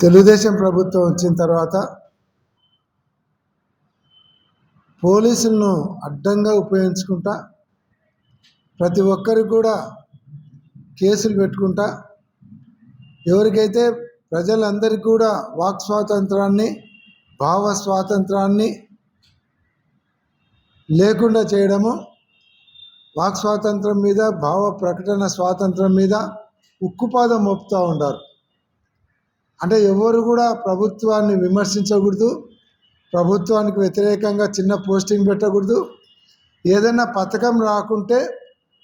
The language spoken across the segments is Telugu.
తెలుగుదేశం ప్రభుత్వం వచ్చిన తర్వాత పోలీసులను అడ్డంగా ఉపయోగించుకుంటా ప్రతి ఒక్కరికి కూడా కేసులు పెట్టుకుంటా ఎవరికైతే ప్రజలందరికీ కూడా వాక్ స్వాతంత్రాన్ని భావ స్వాతంత్రాన్ని లేకుండా చేయడము వాక్ స్వాతంత్రం మీద భావ ప్రకటన స్వాతంత్రం మీద ఉక్కుపాదం మోపుతూ ఉండారు. అంటే ఎవరు కూడా ప్రభుత్వాన్ని విమర్శించకూడదు ప్రభుత్వానికి వ్యతిరేకంగా చిన్న పోస్టింగ్ పెట్టకూడదు. ఏదైనా పథకం రాకుంటే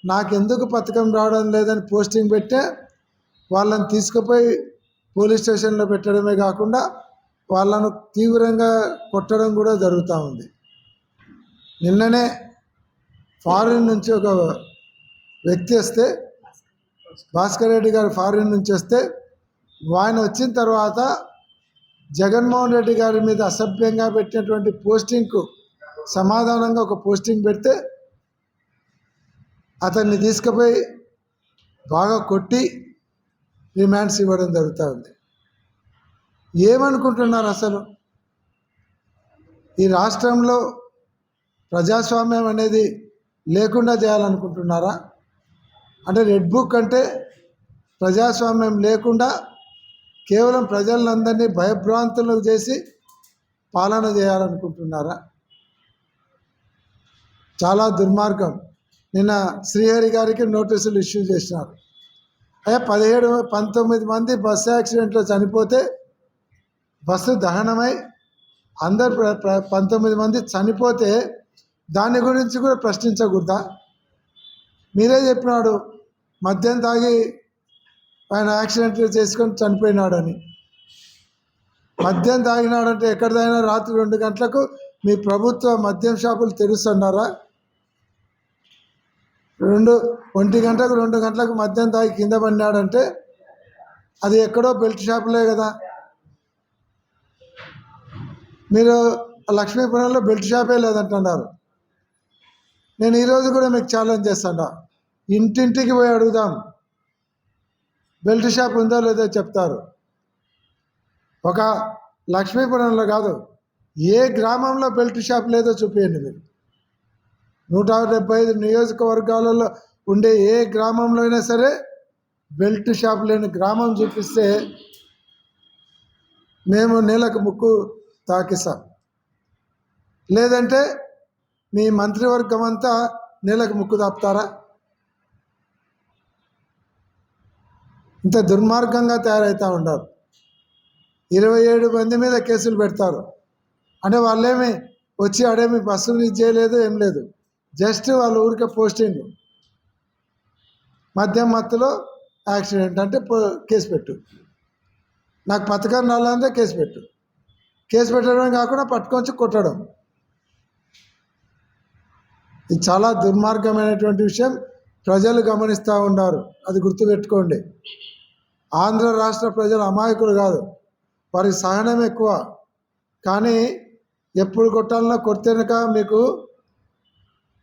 నాకెందుకు పథకం రావడం లేదని పోస్టింగ్ పెట్టే వాళ్ళని తీసుకుపోయి పోలీస్ స్టేషన్లో పెట్టడమే కాకుండా వాళ్ళను తీవ్రంగా కొట్టడం కూడా జరుగుతూ ఉంది. నిన్ననే ఫారిన్ నుంచి ఒక వ్యక్తి వస్తే భాస్కర్ రెడ్డి గారు ఫారిన్ నుంచి వస్తే ఆయన వచ్చిన తర్వాత జగన్మోహన్ రెడ్డి గారి మీద అసభ్యంగా పెట్టినటువంటి పోస్టింగ్కు సమాధానంగా ఒక పోస్టింగ్ పెడితే అతన్ని తీసుకుపోయి బాగా కొట్టి రిమాండ్స్ ఇవ్వడం జరుగుతూ ఉంది. ఏమనుకుంటున్నారు అసలు? ఈ రాష్ట్రంలో ప్రజాస్వామ్యం అనేది లేకుండా చేయాలనుకుంటున్నారా? అంటే రెడ్ బుక్ అంటే ప్రజాస్వామ్యం లేకుండా కేవలం ప్రజలందరినీ భయభ్రాంతులకు చేసి పాలన చేయాలనుకుంటున్నారా? చాలా దుర్మార్గం. నిన్న శ్రీహరి గారికి నోటీసులు ఇష్యూ చేసినారు. అయ్యా పదిహేడు పంతొమ్మిది మంది బస్సు యాక్సిడెంట్లో చనిపోతే బస్సు దహనమై అందరు ప్ర- పంతొమ్మిది మంది చనిపోతే దాని గురించి కూడా ప్రశ్నించకూడదా? మీరే చెప్పినాడు మద్యం తాగి ఆయన యాక్సిడెంట్లు చేసుకొని చనిపోయినాడని. మద్యం తాగినాడంటే ఎక్కడ తాగినా రాత్రి రెండు గంటలకు మీ ప్రభుత్వ మద్యం షాపులు తెరుస్తున్నారా? రెండు ఒంటి గంటకు రెండు గంటలకు మద్యం తాగి కింద పడినాడంటే అది ఎక్కడో బెల్ట్ షాపులే కదా. మీరు లక్ష్మీపురంలో బెల్ట్ షాపే లేదంటున్నారు. నేను ఈరోజు కూడా మీకు ఛాలెంజ్ చేస్తాను. ఇంటింటికి పోయి అడుగుదాం. బెల్ట్ షాప్ ఉందో లేదో చెప్తారు. ఒక లక్ష్మీపురంలో కాదు ఏ గ్రామంలో బెల్ట్ షాప్ లేదో చూపించండి మీరు. నూట డెబ్బై ఐదు నియోజకవర్గాలలో ఉండే ఏ గ్రామంలో అయినా సరే బెల్ట్ షాప్ లేని గ్రామం చూపిస్తే మేము నేలకు ముక్కు తాకిస్తాం. లేదంటే మీ మంత్రివర్గం అంతా నెలకు ముక్కు తాపుతారా ఇంత దుర్మార్గంగా తయారవుతూ ఉన్నారు. ఇరవై ఏడు మంది మీద కేసులు పెడతారు. అంటే వాళ్ళేమి వచ్చి ఆడేమి బస్సులు ఇది చేయలేదు ఏం లేదు. జస్ట్ వాళ్ళ ఊరికే పోస్టింగ్. మద్యం మత్తులో యాక్సిడెంట్ అంటే పో- కేసు పెట్టు. నాకు పథకం రాలంటే కేసు పెట్టు. కేసు పెట్టడం కాకుండా పట్టుకొచ్చి కొట్టడం. ఇది చాలా దుర్మార్గమైనటువంటి విషయం. ప్రజలు గమనిస్తూ ఉన్నారు. అది గుర్తుపెట్టుకోండి. ఆంధ్ర రాష్ట్ర ప్రజలు అమాయకులు కాదు. వారికి సహనం ఎక్కువ. కానీ ఎప్పుడు కొట్టాలన్నా కొడితేనక మీకు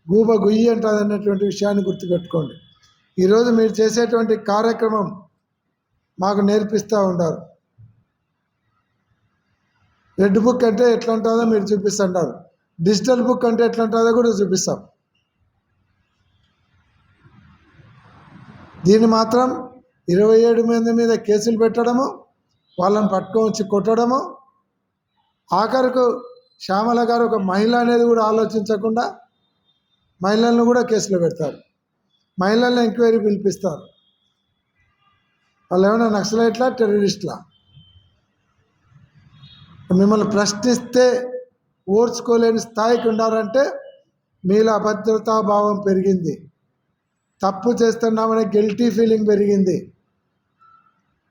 గూబ గుయ్యి అంటుంది అన్నటువంటి విషయాన్ని గుర్తుపెట్టుకోండి. ఈరోజు మీరు చేసేటువంటి కార్యక్రమం మాకు నేర్పిస్తూ ఉంటారు రెడ్ బుక్ అంటే ఎట్లా ఉంటుందో మీరు చూపిస్తుంటారు డిజిటల్ బుక్ అంటే ఎట్లా ఉంటుందో కూడా చూపిస్తాం. దీన్ని మాత్రం ఇరవై ఏడు మంది మీద కేసులు పెట్టడము వాళ్ళని పట్టుకొని వచ్చి కొట్టడము ఆఖరుకు శ్యామల గారు ఒక మహిళ అనేది కూడా ఆలోచించకుండా మహిళలను కూడా కేసులో పెడతారు. మహిళలను ఎంక్వైరీ పిలిపిస్తారు. వాళ్ళు ఏమైనా నక్సలైట్లా టెర్రరిస్ట్లా? మిమ్మల్ని ప్రశ్నిస్తే ఓర్చుకోలేని స్థాయికి ఉండారంటే మీలో అభద్రతా భావం పెరిగింది. తప్పు చేస్తున్నామనే గిల్టీ ఫీలింగ్ పెరిగింది.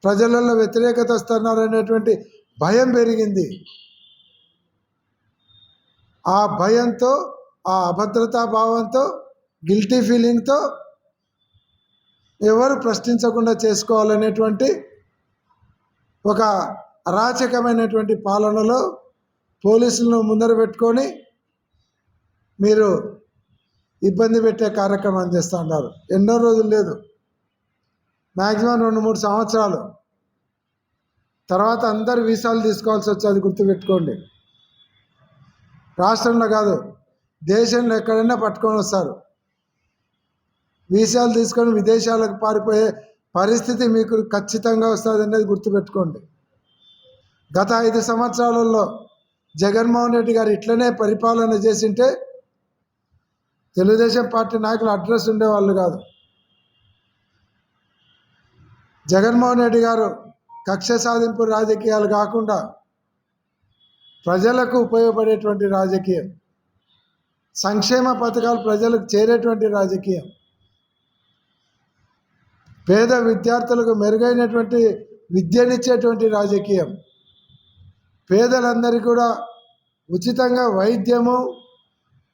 ప్రజలలో వ్యతిరేకత వస్తున్నారనేటువంటి భయం పెరిగింది. ఆ భయంతో ఆ అభద్రతా భావంతో గిల్టీ ఫీలింగ్తో ఎవరు ప్రశ్నించకుండా చేసుకోవాలనేటువంటి ఒక అరాచకమైనటువంటి పాలనలో పోలీసులను ముందర పెట్టుకొని మీరు ఇబ్బంది పెట్టే కార్యక్రమం చేస్తూ ఉన్నారు ఎన్నో రోజులు లేదు. మ్యాక్సిమం రెండు మూడు సంవత్సరాలు. తర్వాత అందరు వీసాలు తీసుకోవాల్సి వచ్చేది గుర్తుపెట్టుకోండి. రాష్ట్రంలో కాదు దేశంలో ఎక్కడైనా పట్టుకొని వస్తారు. వీసాలు తీసుకొని విదేశాలకు పారిపోయే పరిస్థితి మీకు ఖచ్చితంగా వస్తుంది అనేది గుర్తుపెట్టుకోండి. గత ఐదు సంవత్సరాలలో జగన్మోహన్ రెడ్డి గారు ఇట్లనే పరిపాలన చేసింటే తెలుగుదేశం పార్టీ నాయకులు అడ్రస్ ఉండేవాళ్ళు కాదు. జగన్మోహన్ రెడ్డి గారు కక్ష సాధింపు రాజకీయాలు కాకుండా ప్రజలకు ఉపయోగపడేటువంటి రాజకీయం. సంక్షేమ పథకాలు ప్రజలకు చేరేటువంటి రాజకీయం. పేద విద్యార్థులకు మెరుగైనటువంటి విద్యనిచ్చేటువంటి రాజకీయం. పేదలందరికీ కూడా ఉచితంగా వైద్యము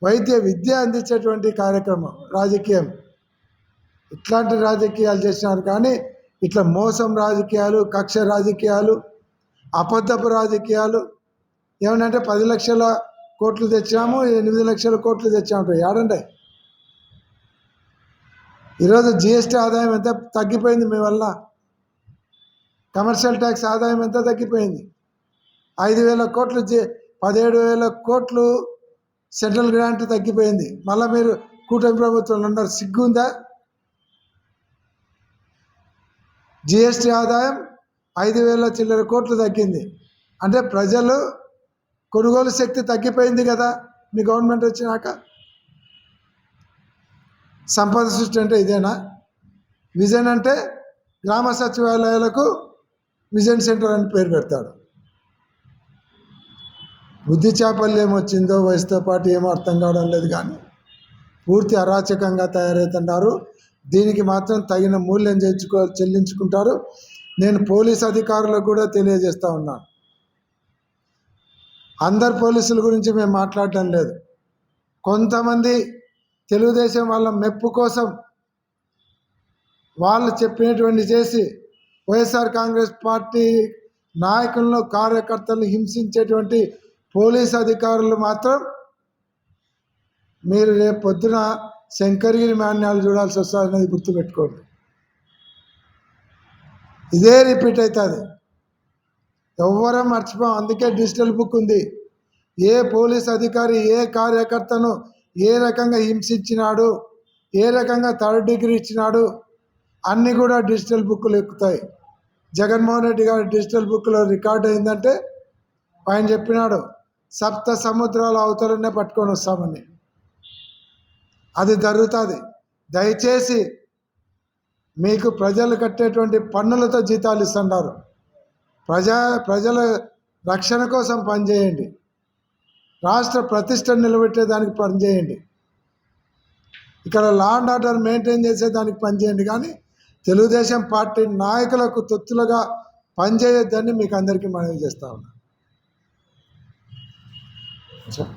వైద్య విద్య అందించేటువంటి కార్యక్రమం రాజకీయం. ఇట్లాంటి రాజకీయాలు చేసినారు కానీ ఇట్లా మోసం రాజకీయాలు కక్ష రాజకీయాలు అబద్ధపు రాజకీయాలు. ఏమనంటే పది లక్షల కోట్లు తెచ్చాము ఎనిమిది లక్షల కోట్లు తెచ్చాము ఏడండి ఈరోజు జిఎస్టీ ఆదాయం ఎంత తగ్గిపోయింది మీ వల్ల? కమర్షియల్ ట్యాక్స్ ఆదాయం ఎంత తగ్గిపోయింది? ఐదు వేల కోట్లు జి పదిహేడు వేల కోట్లు సెంట్రల్ గ్రాంట్ తగ్గిపోయింది. మళ్ళీ మీరు కూటమి ప్రభుత్వంలో ఉన్నారు. సిగ్గుందా? జిఎస్టీ ఆదాయం ఐదు వేల చిల్లర కోట్లు తగ్గింది. అంటే ప్రజలు కొనుగోలు శక్తి తగ్గిపోయింది కదా. మీ గవర్నమెంట్ వచ్చినాక సంపద సృష్టి అంటే ఇదేనా? విజన్ అంటే గ్రామ సచివాలయాలకు విజన్ సెంటర్ అని పేరు పెడతాడు. బుద్ధి చాపల్యం వచ్చిందో వయసుతో పాటు ఏమో అర్థం కావడం లేదు కానీ పూర్తి అరాచకంగా తయారవుతున్నారు. దీనికి మాత్రం తగిన మూల్యం చేర్చుకో చెల్లించుకుంటారు. నేను పోలీస్ అధికారులకు కూడా తెలియజేస్తూ ఉన్నాను అందరు పోలీసుల గురించి మేము మాట్లాడటం లేదు. కొంతమంది తెలుగుదేశం వాళ్ళ మెప్పు కోసం వాళ్ళు చెప్పినటువంటి చేసి వైఎస్ఆర్ కాంగ్రెస్ పార్టీ నాయకులను కార్యకర్తలను హింసించేటువంటి పోలీస్ అధికారులు మాత్రం మీరు రేపు పొద్దున శంకరగిరి మాన్యాలు చూడాల్సి వస్తుంది అనేది గుర్తుపెట్టుకోండి. ఇదే రిపీట్ అవుతుంది. ఎవ్వరం మర్చిపోం. అందుకే డిజిటల్ బుక్ ఉంది. ఏ పోలీస్ అధికారి ఏ కార్యకర్తను ఏ రకంగా హింసించినాడు ఏ రకంగా థర్డ్ డిగ్రీ ఇచ్చినాడు అన్నీ కూడా డిజిటల్ బుక్లు ఎక్కుతాయి. జగన్మోహన్ రెడ్డి గారు డిజిటల్ బుక్లో రికార్డ్ అయిందంటే ఆయన చెప్పినాడు సప్త సముద్రాల అవతలనే పట్టుకొని వస్తామని అది జరుగుతుంది. దయచేసి మీకు ప్రజలు కట్టేటువంటి పన్నులతో జీతాలు ఇస్తున్నారు. ప్రజా ప్రజల రక్షణ కోసం పనిచేయండి. రాష్ట్ర ప్రతిష్టను నిలబెట్టేదానికి పనిచేయండి. ఇక్కడ లా అండ్ ఆర్డర్ మెయింటైన్ చేసేదానికి పనిచేయండి. కానీ తెలుగుదేశం పార్టీ నాయకులకు తొత్తులుగా పనిచేయొద్దని మీకు అందరికీ మనవి చేస్తా Все.